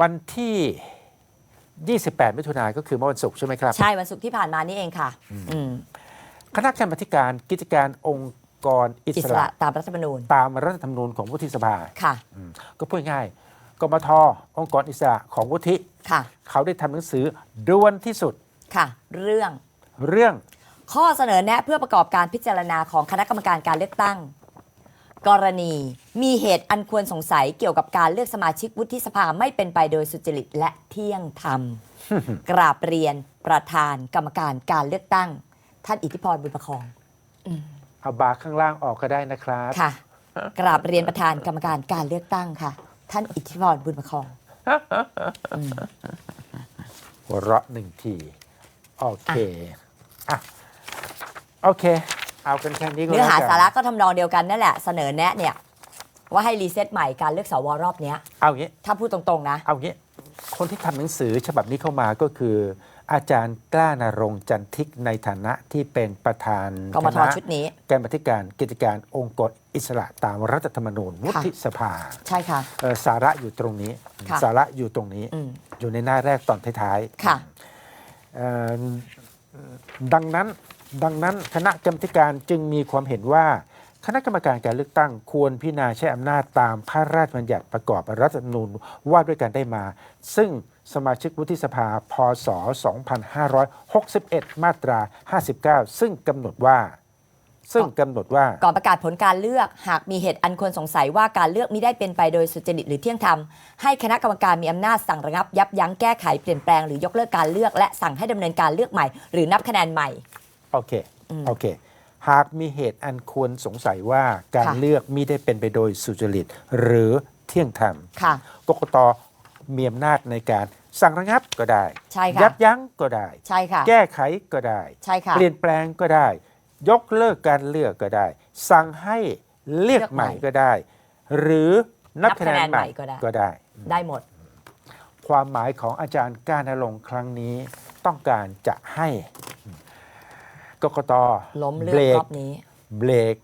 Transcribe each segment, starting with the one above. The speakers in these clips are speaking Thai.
วันที่ 28 มิถุนายนก็คือเมื่อวันศุกร์ใช่ไหมครับ ใช่วันศุกร์ที่ผ่านมานี่เองค่ะอืมคณะกรรมาธิการกิจการองค์กรอิอิสสระระตามรัฐธรรมนูญ ตามรัฐธรรมนูญของวุฒิสภาค่ะอืมก็พูดง่ายกมทองค์กรอิสระของวุฒิค่ะ เขาได้ทำหนังสือด่วนที่สุดค่ะ เรื่องเรื่องข้อเสนอแนะเพื่อประกอบการพิจารณาของคณะกรรมการการเลือกตั้ง กรณี มีเหตุอันควรสงสัยเกี่ยวกับการเลือกสมาชิกวุฒิสภาไม่เป็นไปโดยสุจริตและเที่ยงธรรม กราบเรียนประธานกรรมการการเลือกตั้ง ท่านอิทธิพรบุญประคองเอาบาร์ข้างล่างออกก็ได้นะครับ ค่ะ กราบเรียนประธานกรรมการการเลือกตั้งค่ะ ท่านอิทธิพรบุญประคองหัวเราะหนึ่งที โอเค อะ โอเค เอากันแค่นี้ก็เนื้อหาแล้วกัสาระก็ทำนองเดียวกันนั่นแหละเสนอแนะเนี่ยว่าให้รีเซ็ตใหม่การเลือกสวรอบเนี้ย เอางี้ ถ้าพูดตรงๆนะ เอางี้ คนที่ทำหนังสือฉบับนี้เข้ามาก็คือ อาจารย์กล้านรงค์จันทิกในฐานะที่เป็นประธานกมทคณะชุดนี้กรรมาธิการกิจการองค์กรอิสระตามรัฐธรรมนูญวุฒิสภาใช่ค่ะ เอ่อสาระอยู่ตรงนี้ ค่ะ สาระอยู่ตรงนี้ อืม อยู่ในหน้าแรกตอนท้ายๆค่ะ เอ่อดังนั้น ดังนั้นคณะกรรมการจึงมีความเห็นว่า คณะกรรมการการเลือกตั้งควรพิจารณาใช้อำนาจตามพระราชบัญญัติประกอบรัฐธรรมนูญว่าด้วยการได้มา ซึ่งสมาชิกวุฒิสภาพศ 2561 มาตรา 59 ซึ่งกำหนดว่า ซึ่งกำหนดว่า ก่อนประกาศผลการเลือกหากมีเหตุอันควรสงสัยว่าการเลือกมิได้เป็นไปโดยสุจริตหรือเที่ยงธรรม ให้คณะกรรมการมีอำนาจสั่งระงับยับยั้งแก้ไขเปลี่ยนแปลงหรือยกเลิกการเลือกและสั่งให้ดำเนินการเลือกใหม่ หรือนับคะแนนใหม่ โอเคอืมโอเค หากมีเหตุอันควรสงสัยว่าการค่ะ เลือกมิได้เป็นไปโดยสุจริต หรือเที่ยงธรรมค่ะ กกตมีอำนาจในการสั่งระงับก็ได้ ใช่ยัค่ะบยั้งก็ได้ ใช่ค่ะ แก้ไขก็ได้ ใช่ค่ะ เปลี่ยนแปลงก็ได้ ยกเลิกการเลือกก็ได้ สั่งให้เลือกเลือกใหใหม่ม่ก็ได้ หรือนับนับคะแนนคะแนนใหม่ใหม่ก็ได้ ก็ได้ ได้หมด ความหมายของอาจารย์ก้านรงค์ครั้งนี้ ต้องการจะให้ กกตล้มเลืเบอกรรกอบนี้ เบรก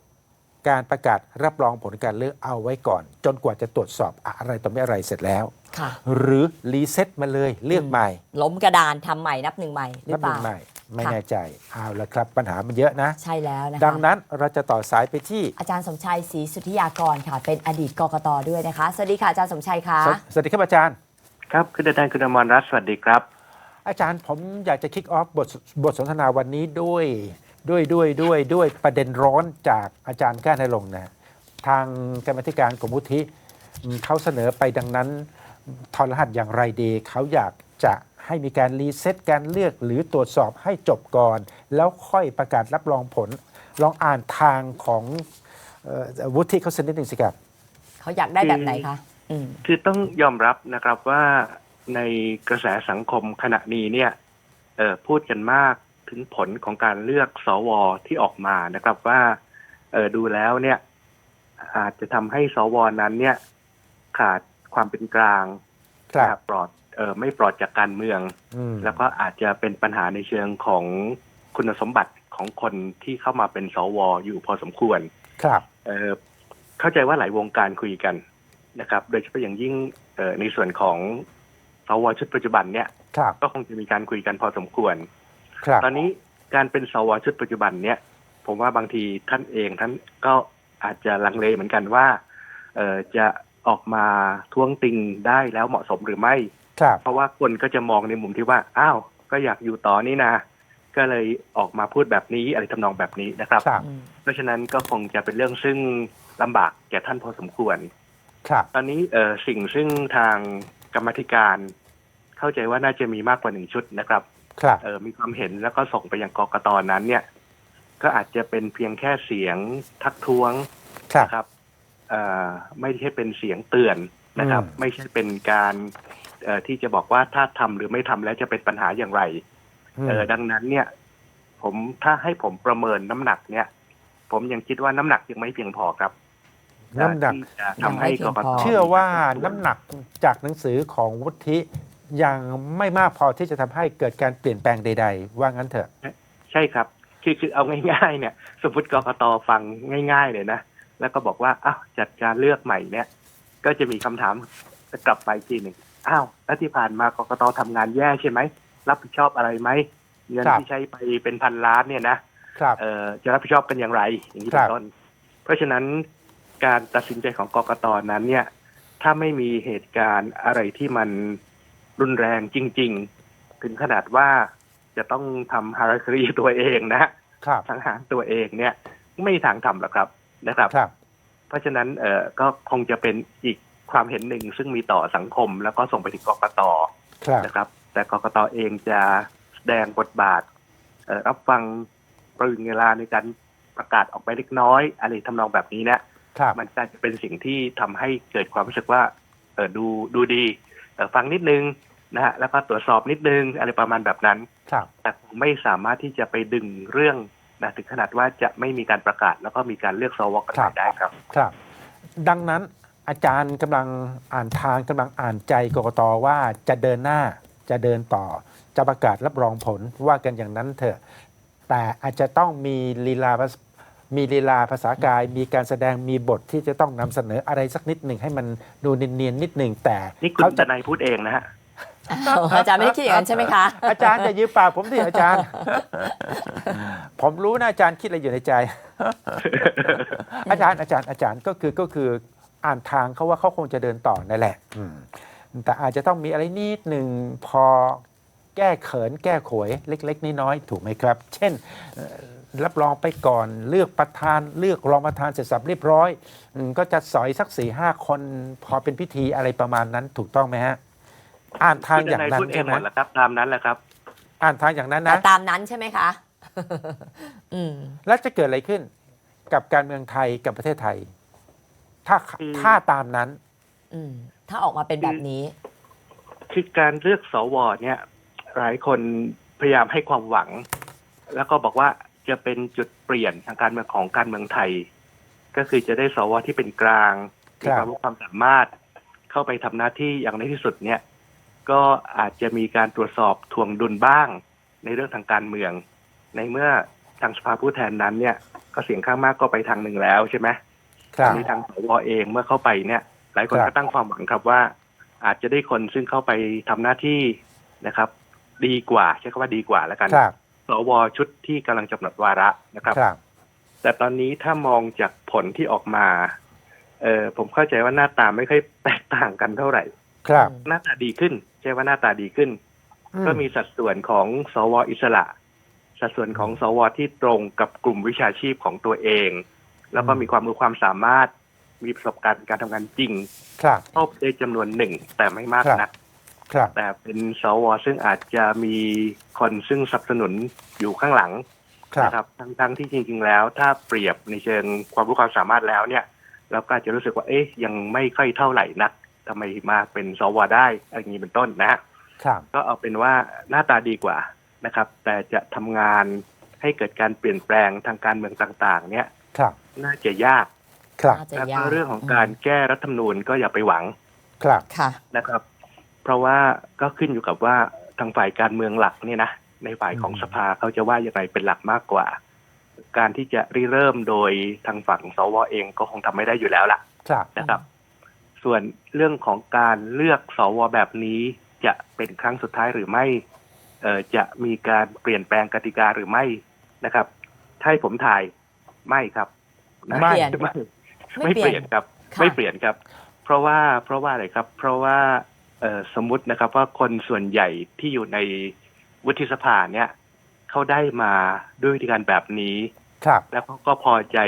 การประกาศรับรองผลการเลือกเอาไว้ก่อน จนกว่าจะตรวจสอบอะไรต่อไม่อะไรเสร็จแล้ว ค่ะ หรือรีเซ็ตมาเลยเลือกใหม่ล้มกระดานทำใหม่นับหนึ่งใหม่หรืนัอบเปหนึ่ล่า งใหม่ไม่ค่ะ แน่ใจเอาละครับ ปัญหามันเยอะนะ ใช่แล้วนะคะ ดังนั้นเราจะต่อสายไปที่ อาจารย์สมชัยศรีสุทธิยากรค่ะ เป็นอดีตกกตด้วยนะคะ สวัสดีค่ะอาจารย์สมชัยค่ะ สวสวัสดีครับอาจารย์ ครับ คุณอาจารย์คุณอมรรัตน์สวัสดีครับ อาจารย์ผมอยากจะคิกออฟบทบทสนทนาวันนี้ด้วยด้วยด้วยด้วยด้วยประเด็นร้อนจากอาจารย์ก้านนรงค์นะทางกรรมาธิการกรมวุฒิอืมเขาเสนอไปดังนั้นทอรหัสอย่างไรดีเขาอยากจะให้มีการรีเซ็ตการเลือกหรือตรวจสอบให้จบก่อน แล้วค่อยประกาศรับรองผล ลองอ่านทางของเอ่อวุฒิเขาสักนิดหนึ่งสิครับเขาอยากได้แบบไหนคะอืมคือต้องยอมรับนะครับว่า ในกระแสสังคมขณะนี้เนี่ยเอ่อพูดกันมากถึงผลของการเลือกสวที่ออกมานะครับว่าเออดูแล้วเนี่ย อาจจะทำให้สวนั้น เนี่ย ขาดความเป็นกลางครับนะปลอดเออไม่ปลอดจากการเมืองอืมแล้วก็อาจจะเป็นปัญหาในเชิงของคุณสมบัติของคนที่เข้ามาเป็นสวอยู่พอสมควร ครับเอ่อเข้าใจว่าหลายวงการคุยกันนะครับ โดยเฉพาะอย่างยิ่งเอ่อในส่วนของ สวชุดปัจจุบันเนี่ยครับ ก็คงจะมีการคุยกันพอสมควร ครับ ตอนนี้การเป็นสวชุดปัจจุบันเนี่ย ผมว่าบางทีท่านเองท่านก็อาจจะลังเลเหมือนกันว่าเอ่อจะออกมาท้วงติงได้แล้วเหมาะสมหรือไม่ ครับ เพราะว่าคนก็จะมองในมุมที่ว่าอ้าวก็อยากอยู่ต่อนี่นะก็เลยออกมาพูดแบบนี้อะไรทำนองแบบนี้นะครับ ครับ อืมเพราะฉะนั้นก็คงจะเป็นเรื่องซึ่งลำบากแก่ท่านพอสมควร ครับ ตอนนี้เออสิ่งซึ่งทาง กรรมาธิการ เข้าใจว่าน่าจะมีมากกว่าหนึ่งชุดนะครับครับเออมีความเห็นแล้วก็ส่งไปยังกกตนั้น เนี่ย ก็อาจจะเป็นเพียงแค่เสียงทักท้วงครับนะครับเอ่อไม่ใช่เป็นเสียงเตือนนะครับอืมไม่ใช่เป็นการเอ่อที่จะบอกว่าถ้าทำหรือไม่ทำแล้วจะเป็นปัญหาอย่างไรเออดังนั้นเนี่ย ผมถ้าให้ผมประเมินน้ำหนักเนี่ย ผมยังคิดว่าน้ำหนักยังไม่เพียงพอครับ น้ำหนัก ที่จะทำให้กกตเชื่อว่าน้ำหนักจากหนังสือของวุฒิยังไม่มากพอที่จะทำให้เกิดการเปลี่ยนแปลงใด ๆ ว่างั้นเถอะ ใช่ครับคือคือเอาง่ายๆเนี่ย สมมติกกตฟังง่าย ๆ เลยนะ แล้วก็บอกว่าอ้าวจัดการเลือกใหม่เนี่ย ก็จะมีคำถามจะกลับไปทีหนึ่งอ้าวแล้วที่ผ่านมากกตทำงานแย่ใช่ไหม รับผิดชอบอะไรไหมเงินครับ ที่ใช้ไปเป็นพันล้านเนี่ยนะ ครับ เอ่อจะรับผิดชอบกันอย่างไรอย่างนี้ครัเป็นบต้น เพราะฉะนั้น การตัดสินใจของกกตนั้นเนี่ย ถ้าไม่มีเหตุการณ์อะไรที่มันรุนแรงจริง ๆ ถึงขนาดว่าจะต้องทำฮาราครีตัวเองนะครับสังหารตัวเองเนี่ย ไม่มีทางทำหรอกครับนะครับครับเพราะฉะนั้นเอ่อก็คงจะเป็นอีกความเห็นหนึ่งซึ่งมีต่อสังคม แล้วก็ส่งไปถึงกกตครับนะครับ แต่กกตเองจะแสดงบทบาทเอ่อรับฟังปริเวลาในการประกาศออกไปเล็กน้อย อะไรทำนองแบบนี้เนี่ย ครับมันจะเป็นสิ่งที่ทำให้เกิดความรู้สึกว่าเออดูดูดีเออฟังนิดนึงนะฮะแล้วก็ตรวจสอบนิดนึงอะไรประมาณแบบนั้นครับแต่คงไม่สามารถที่จะไปดึงเรื่องนะถึงขนาดว่าจะไม่มีการประกาศ แล้วก็มีการเลือกสวกันใหม่ได้ครับ ครับ ดังนั้นอาจารย์กำลังอ่านทางกำลังอ่านใจกกตว่าจะเดินหน้าจะเดินต่อ จะประกาศรับรองผลว่ากันอย่างนั้นเถอะ แต่อาจจะต้องมีลีลาภาษ มีลีลาภาษากาย มีการแสดงมีบทที่จะต้องนำเสนออะไรสักนิดหนึ่งให้มันดูเนียนๆนิดหนึ่งแต่นี่คุณเขาจะจะนายพูดเองนะฮะอาจารย์ไม่ได้คิดอย่างนั้นใช่ไหมคะ อาจารย์จะยืมปากผมสิอาจารย์ ผมรู้นะอาจารย์คิดอะไรอยู่ในใจ อาจารย์อาจารย์อาจารย์ก็คือก็คืออ่านทางเขาว่าเขาคงจะเดินต่อนั่นแหละอืมแต่อาจจะต้องมีอะไรนิดหนึ่งพอแก้เขินแก้โขวยเล็ก ๆน้อยๆถูกไหมครับ เช่นเอ่อ รับรองไปก่อน เลือกประธานเลือกรองประธานเสร็จสับเรียบร้อยอืมก็จะสอยสักสี่ห้าคน พอเป็นพิธีอะไรประมาณนั้นถูกต้องไหมฮะ อ่านทางอย่างนั้นคุณจะนายพูดเอใช่งไหมหมดแล้วครับตามนั้นแหละครับ อ่านทางอย่างนั้นแต่นะตามนั้นใช่ไหมคะอืมแล้วจะเกิดอะไรขึ้น กับการเมืองไทยกับประเทศไทย ถ้าคือถ้าตามนั้น อืมถ้าออกมาเป็นแบบนี้ คือการเลือกสวเนี่ย หลายคนพยายามให้ความหวัง แล้วก็บอกว่า จะเป็นจุดเปลี่ยนทางการเมืองของการเมืองไทย ก็คือจะได้สวที่เป็นกลางคมีรับความรู้ความสามารถเข้าไปทำหน้าที่อย่างในที่สุดเนี่ย ก็อาจจะมีการตรวจสอบทวงดุลบ้างในเรื่องทางการเมือง ในเมื่อทางสภาผู้แทนนั้นเนี่ย ก็เสียงข้างมากก็ไปทางหนึ่งแล้วใช่ไหมครับมีทางสวเองเมื่อเข้าไปเนี่ย หลายคนครับก็ตั้งความหวังครับว่า อาจจะได้คนซึ่งเข้าไปทำหน้าที่นะครับ ดีกว่าใช้คำว่าดีกว่าแล้วกันครับ สวชุดที่กำลังจะกำหนดวาระนะครับ ครับแต่ตอนนี้ถ้ามองจากผลที่ออกมา เออผมเข้าใจว่าหน้าตาไม่ค่อยแตกต่างกันเท่าไหร่ ครับหน้าตาดีขึ้น ใช่ว่าหน้าตาดีขึ้น อืก็มีสัดส่วนของสวอิสระ สัดส่วนของสวที่ตรงกับกลุ่มวิชาชีพของตัวเอง แล้วก็มีความรู้ความสามารถมีประสบการณ์การทำงานจริงครับเข้าได้จำนวนหนึ่งแต่ไม่มากครับ นัก ครับ แต่เป็นสวซึ่งอาจจะมีคนซึ่งสนับสนุนอยู่ข้างหลังครับนะครับทั้งทั้งที่จริง ๆ แล้ว ถ้าเปรียบในเชิงความรู้ความสามารถแล้วเนี่ย เราก็อาจจะรู้สึกว่าเอ๊ยยังไม่ค่อยเท่าไหร่นักทำไมมาเป็นสวได้อะไรอย่างนี้เป็นต้นนะฮะครับ ก็เอาเป็นว่าหน้าตาดีกว่านะครับ แต่จะทำงานให้เกิดการเปลี่ยนแปลงทางการเมืองต่าง ๆ เนี่ยครับ น่าจะยากครับ น่าจะแล้วยาก็กเรื่องของการแก้รัฐธรรมนูญก็อย่าไปหวังครับ ค่ะ นะครับ เพราะว่าก็ขึ้นอยู่กับว่าทางฝ่ายการเมืองหลักเนี่ยนะในฝ่ายของอืมสภาเขาจะว่าอย่างไรเป็นหลักมากกว่า การที่จะริเริ่มโดยทางฝั่งสวเองก็คงทำไม่ได้อยู่แล้วล่ะครับนะครับ ส่วนเรื่องของการเลือกสวแบบนี้จะเป็นครั้งสุดท้ายหรือไม่เอ่อจะมีการเปลี่ยนแปลงกติกาหรือไม่นะครับถ้าให้ผมถ่ายไม่ครับนะไม่ไม่ไม่ไม่เปเปลี่ลี่ยยนนครับค่ะไม่เปลี่ยนครับ เพราะว่าเพราะว่าอะไรครับ เพราะว่าเอ่อ สมมตินะครับว่าคนส่วนใหญ่ที่อยู่ในวุฒิสภาเนี่ยเขาได้มาด้วยวิธีการแบบนี้ ครับ แล้วเขาก็พอใจ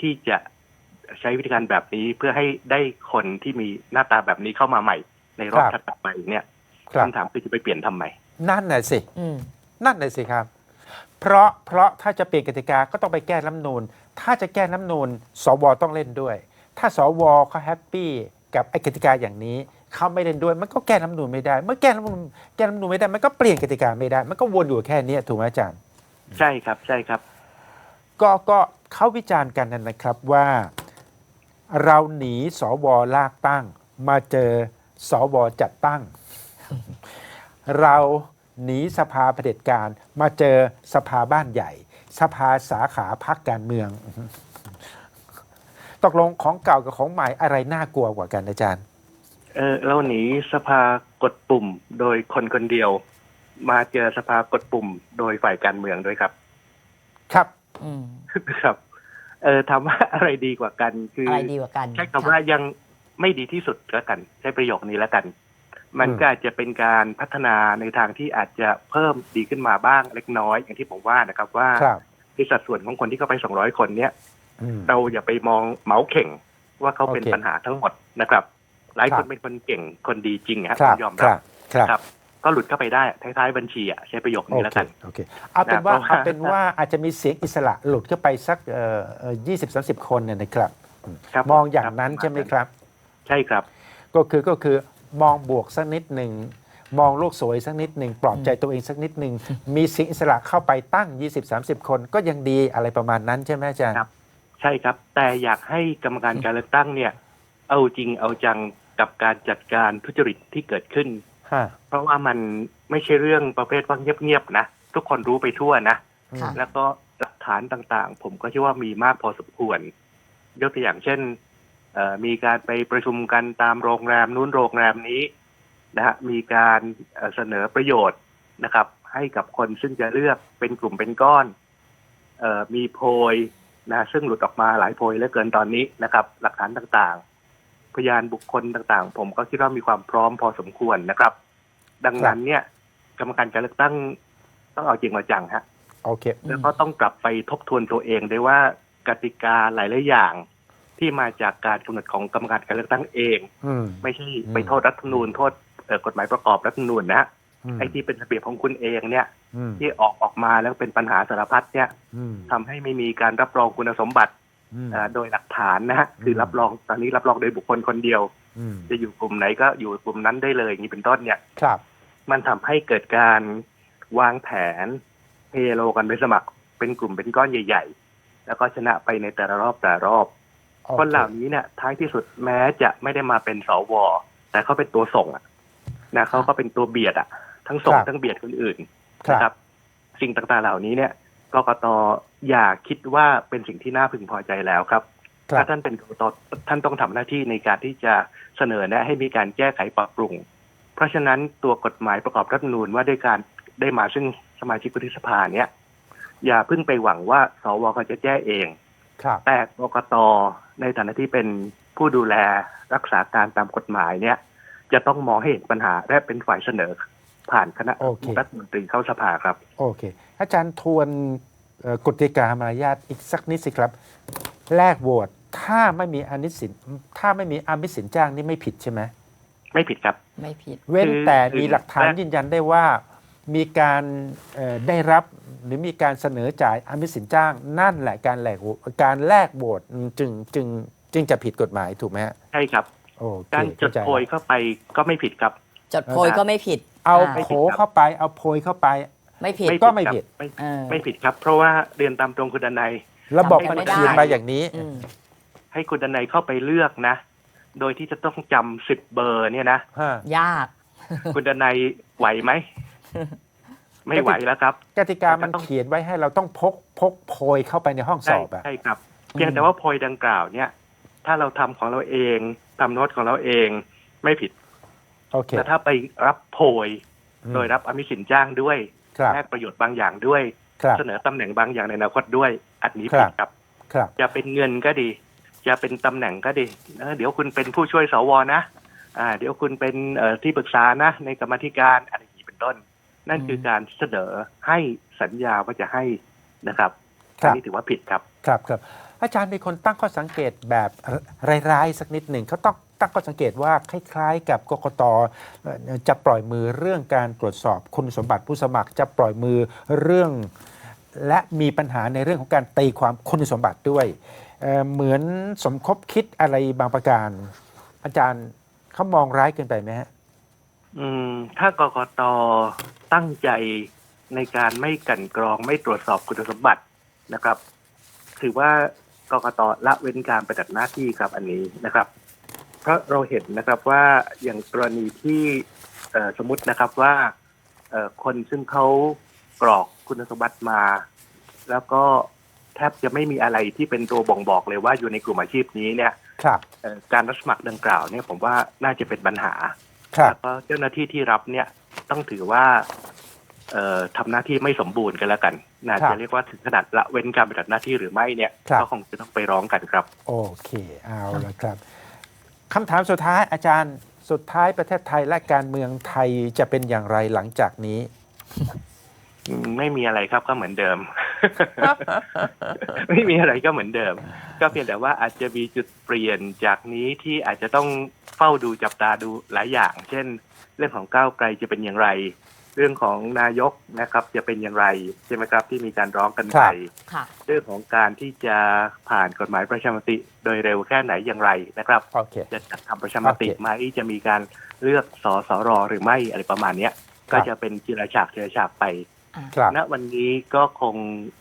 ที่จะใช้วิธีการแบบนี้เพื่อให้ได้คนที่มีหน้าตาแบบนี้เข้ามาใหม่ ในรอบครับ ถัดไปเนี่ยครับ คำถามคือจะไปเปลี่ยนทำไม นั่นน่ะสิ อืม นั่นน่ะสิครับ เพราะเพราะถ้าจะเปลี่ยนกติกาก็ต้องไปแก้รัฐธรรมนูนถ้าจะแก้รัฐธรรมนูนสวต้องเล่นด้วย ถ้าสวเขาแฮปปี้กับไอ้กติกาอย่างนี้ เขาไม่เล่นด้วยมันก็แก้รัฐธรรมนูนไม่ได้ เมื่อแก้รัฐธรรมนูนแก้รัฐธรรมนูนไม่ได้ มันก็เปลี่ยนกติกาไม่ได้ มันก็วนอยู่แค่เนี้ยถูกไหมอาจารย์ ใช่ครับใช่ครับ ก็ก็เขาวิจารณ์กันนั่นนะครับว่าเราหนีสวลากตั้ง มาเจอสวจัดตั้ง เราหนีสภาเผด็จการ มาเจอสภาบ้านใหญ่ สภาสาขาพักการเมือง ตกลงของเก่ากับของใหม่อะไรน่ากลัวกว่ากันอาจารย์ เออเราหนีสภากดปุ่มโดยคนคนเดียว มาเจอสภากดปุ่มโดยฝ่ายการเมืองด้วยครับ ครับ อืมครับ เออถามว่าอะไรดีกว่ากัน คืออะไรดีกว่ากันใช้คำว่ายังไม่ดีที่สุดแล้วกัน ใช้ประโยคนี้แล้วกัน มันก็อาจจะเป็นการพัฒนาในทางที่อาจจะเพิ่มดีขึ้นมาบ้างเล็กน้อยอย่างที่ผมว่านะครับ ว่าครับในสัดส่วนของคนที่เข้าไป200คนเนี้ยอืมเราอย่าไปมองเหมาเข่งว่าเขาเป็นโอเคปัญหาทั้งหมดนะครับ หลายครัคบนเป็นคนเก่งคนดีจริงฮะครับผมยอมครัรับบครับครับ ก็หลุดเข้าไปได้ท้ายๆบัญชีอะใช้ประโยคโอนี้เคแล้วกัน โอเคเอาเป็นว่านะเพราะว่าเอาเป็นว่าอาจจะมีเสียงอิสระหลุดเข้าไปสักยี่สิบสามสิบคนเนี่ยนะครับ ครับมองอย่างครับนั้นใช่ไหมครับ ใช่ครับ ก็คือก็คือมองบวกสักนิดหนึ่ง มองโลกสวยสักนิดหนึ่ง ปลอบใจตัวเองสักนิดหนึ่ง มีเสียงอิสระเข้าไปตั้ง 20-30 คนก็ยังดีอะไรประมาณนั้นใช่ไหมอาจารย์ ครับ ใช่ครับ แต่อยากให้กรรมการการเลือกตั้งเนี่ย เอาจริงเอาจัง กับการจัดการทุจริตที่เกิดขึ้น ฮะ เพราะว่ามันไม่ใช่เรื่องประเภทว่าเงียบๆนะ ทุกคนรู้ไปทั่วนะ ค่ะ แล้วก็หลักฐานต่างๆ ผมก็เชื่อว่ามีมากพอสมควร ยกตัวอย่างเช่นเอ่อมีการไปประชุมกันตามโรงแรมนู้นโรงแรมนี้นะฮะมีการเอ่อเสนอประโยชน์นะครับ ให้กับคนซึ่งจะเลือกเป็นกลุ่มเป็นก้อนเออมีโพยนะซึ่งหลุดออกมาหลายโพยเหลือเกินตอนนี้นะครับ หลักฐานต่างๆ พยานบุคคลต่างๆ ผมก็คิดว่ามีความพร้อมพอสมควรนะครับ ดังนั้นเนี่ยกรรมการการเลือกตั้งต้องเอาจริงเอาจังฮะโอเค แล้วก็ต้องกลับไปทบทวนตัวเองด้วยว่ากติกาหลายๆอย่างที่มาจากการกำหนดของกรรมการการเลือกตั้งเองอืมไม่ใช่อืมไปโทษรัฐธรรมนูญโทษเอ่อกฎหมายประกอบรัฐธรรมนูญนะมไอ้ที่เป็นระเบียบของคุณเองเนี่ยอืมที่ออกออกมาแล้วเป็นปัญหาสารพัดเนี่ยอืมทำให้ไม่มีการรับรองคุณสมบัติอืมเอ่อ โดยหลักฐานนะฮะคือมรับรองตอนนี้รับรองโดยบุคคลคนเดียวอืมจะอยู่กลุ่มไหนก็อยู่กลุ่มนั้นได้เลยอย่างนี้เป็นต้นเนี่ยครับ มันทำให้เกิดการวางแผนเฮโลกันไปสมัครเป็นกลุ่มเป็นก้อนใหญ่ ๆ แล้วก็ชนะไปในแต่ละรอบแต่ละรอบโอคนเหล่าเคนี้เนี่ยท้ายที่สุดแม้จะไม่ได้มาเป็นสวแต่เขาเป็นตัวส่งอะนะเขาก็เป็นตัวเบียดอะทั้งส่งทั้งเบียดคนอื่นครันะครับบสิ่งต่างๆเหล่านี้เนี่ย กกตอย่าคิดว่าเป็นสิ่งที่น่าพึงพอใจแล้วครับครัถ้าบท่านเป็นกกตท่านต้องทำหน้าที่ในการที่จะเสนอแนะให้มีการแก้ไขปรับปรุง เพราะฉะนั้นตัวกฎหมายประกอบรัฐธรรมนูญว่าด้วยการได้มาซึ่งสมาชิกวุฒิสภาเนี่ยอย่าเพิ่งไปหวังว่าสวเขาจะแก้เองครับแต่กกตในฐานะที่เป็นผู้ดูแลรักษาการตามกฎหมายเนี่ย จะต้องมองให้เห็นปัญหาและเป็นฝ่ายเสนอ ผ่านคณะโอเค รัฐมนตรีเข้าสภาครับ โอเค อาจารย์ทวนเอ่อกฎกติกามารยาทอีกสักนิดสิครับ แลกโหวตถ้าไม่มีอานิสินถ้าไม่มีอามิสินจ้างนี่ไม่ผิดใช่ไหมไม่ผิดครับ ไม่ผิด เว้นคือแต่คือมีหลักฐานและยืนยันได้ว่า มีการเอ่อได้รับหรือมีการเสนอจ่ายอามิสินจ้างนั่นแหละการแลกโหวตการแลกโหวตจึงจึงจึงจะผิดกฎหมายถูกไหมฮะใช่ครับ โอเคการจดเข้าใจโพยเข้าไปก็ไม่ผิดครับ จดโพยก็ไม่ผิด เอาอ่าโผเข้าไป เอาโพยเข้าไป ไม่ผิด ก็ไม่ผิด ครับไม่เออ ไม่ผิดครับ เพราะว่าเรียนตามตรงคุณดนัย ระบบจำมันไม่ได้ เขียนมาอย่างนี้ อืม ให้คุณดนัยเข้าไปเลือกนะ โดยที่จะต้องจำสิบเบอร์เนี่ยนะ ฮะ ยาก คุณดนัยไหวไหม ไม่ไหวแล้วครับ กติกามันก็ต้องเขียนไว้ให้เราต้องพกพกโพยเข้าไปในห้องสใช่อบอะใช่ครับ เพียงแต่ว่าโพยดังกล่าวเนี่ย ถ้าเราทำของเราเองทำโน้ตของเราเองไม่ผิด โอเคแต่ถ้าไปรับโพยอืมโดยรับอมิสินจ้างด้วยครับแลกประโยชน์บางอย่างด้วยครับเสนอตำแหน่งบางอย่างในอนาคตด้วย อันนี้ครัผิบดครับครับจะเป็นเงินก็ดี จะเป็นตำแหน่งก็ดีเออเดี๋ยวคุณเป็นผู้ช่วยสวนะอ่า เดี๋ยวคุณเป็นเอ่อที่ปรึกษานะ ในกรรมาธิการอะไรอย่างนี้เป็นต้น นั่นคือการเสนอให้สัญญาว่าจะให้นะครับครัอับนนี้ถือว่าผิดครับ ครับครับอาจารย์มีคนตั้งข้อสังเกตแบบร้ายๆสักนิดหนึ่งเขาต้องตั้งข้อสังเกตว่าคล้ายๆ กับกกตจะปล่อยมือเรื่องการตรวจสอบคุณสมบัติผู้สมัครจะปล่อยมือเรื่อง และมีปัญหาในเรื่องของการตีความคุณสมบัติด้วยเเหมือนสมคบคิดอะไรบางประการ อาจารย์เขามองร้ายเกินไปไหมฮะอืม ถ้ากกตตั้งใจในการไม่กันกรองไม่ตรวจสอบคุณสมบัตินะครับ ถือว่ากกตละเว้นการปฏิบัติหน้าที่ครับอันนี้นะครับ เพราะเราเห็นนะครับว่าอย่างกรณีที่เอ่อสมมตินะครับว่าเอ่อคนซึ่งเขากรอกคุณสมบัติมา แล้วก็แทบจะไม่มีอะไรที่เป็นตัวบ่งบอกเลยว่าอยู่ในกลุ่มอาชีพนี้เนี่ยครับเอ่อการรับสมัครดังกล่าวเนี่ยผมว่าน่าจะเป็นปัญหาครับแล้วก็เจ้าหน้าที่ที่รับเนี่ยต้องถือว่าเอ่อทำหน้าที่ไม่สมบูรณ์กันแล้วกัน น่าครัจะบเรียกว่าถึงขนาดละเว้นการปฏิบัติหน้าที่หรือไม่เนี่ยครับก็คงจะต้องไปร้องกันครับ โอเคเอาละครับคำถามสุดท้ายอาจารย์สุดท้ายประเทศไทยและการเมืองไทยจะเป็นอย่างไรหลังจากนี้อืมไม่มีอะไรครับก็เหมือนเดิม ไม่มีอะไรก็เหมือนเดิม ก็เพียงแต่ว่าอาจจะมีจุดเปลี่ยนจากนี้ที่อาจจะต้องเฝ้าดูจับตาดูหลายอย่าง เช่น เรื่องของก้าวไกลจะเป็นอย่างไร เรื่องของนายกนะครับจะเป็นอย่างไรใช่ไหมครับ ที่มีการร้องกันครัไปบค่ะเรื่องของการที่จะผ่านกฎหมายประชามติ โดยเร็วแค่ไหนอย่างไรนะครับโอเคจะจัดทำประชามติโอเคไหมจะมีการเลือกสสรหรือไม่อะไรประมาณเนี้ยครัก็บจะเป็นจิราฉากจิราฉากไปครับณวันนี้ก็คง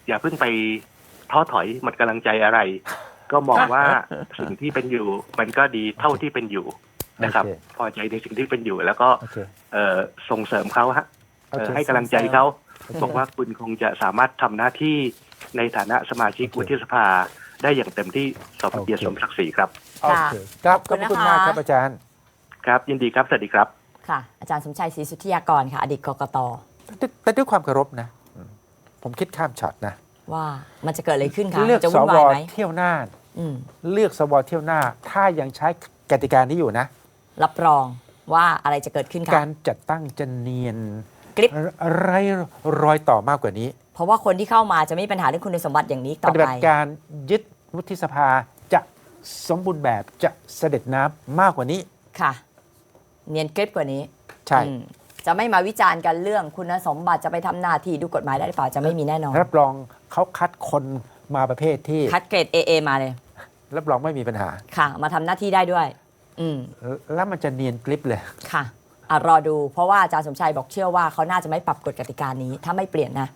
อย่าเพิ่งไปท้อถอยหมดกำลังใจอะไร ก็มองว่าสิ่งที่เป็นอยู่ มันก็ดีเท่าที่เป็นอยู่นะครับโอเคพอใจในสิ่งที่เป็นอยู่แล้วก็โอเคเอ่อส่งเสริมเขาฮะโอเอ่อเค ให้กำลังใจเขาโอเคบอกว่าคุณคงจะสามารถทำหน้าที่ในฐานะสมาชิกโอเควุฒิสภาได้อย่างเต็มที่สมเกียรติโอเคสมศักดิ์ศรีครับ โอเคครับขขออบบคุณคุณนะคะมากครับอาจารย์ ครับ ยินดีครับ สวัสดีครับ ค่ะ อาจารย์สมชัยศรีสุทธิยากรค่ะ อดีตกกตแต่แต่ด้วยความเคารพนะอืมผมคิดข้ามช็อตนะ ว่ามันจะเกิดอะไรขึ้นคะเลือกจะสวุ่นววายไหมเที่ยวหน้าอืมเลือกสวเที่ยวหน้า ถ้ายังใช้กติกานี้อยู่นะ รับรองว่าอะไรจะเกิดขึ้นกาค่ะรจัดตั้งจะเนียน กริปไรรอยต่อมากกว่านี้ เพราะว่าคนที่เข้ามาจะไม่มีปัญหาเรื่องคุณสมบัติอย่างนี้ต่ปอฏิบัไปติการยึดวุฒิสภาจะสมบูรณ์แบบจะเสด็จน้ำมากกว่านี้ ค่ะ เนียนกริปกว่านี้ใช่ อืมจะไม่มาวิจารณ์กันเรื่องคุณสมบัติจะไปทำหน้าที่ดูกฎหมายได้หรือเปล่าจะไม่มีแน่นอน รับรองเขาคัดคนมาประเภทที่ คัดเกรด AA มาเลย รับรองไม่มีปัญหา ค่ะ มาทำหน้าที่ได้ด้วย อืม แล้วมันจะเนียนกริบเลย ค่ะ อะรอดูเพราะว่าอาจารย์สมชัยบอกเชื่อว่าเขาน่าจะไม่ปรับกฎกติกานี้ ถ้าไม่เปลี่ยนนะ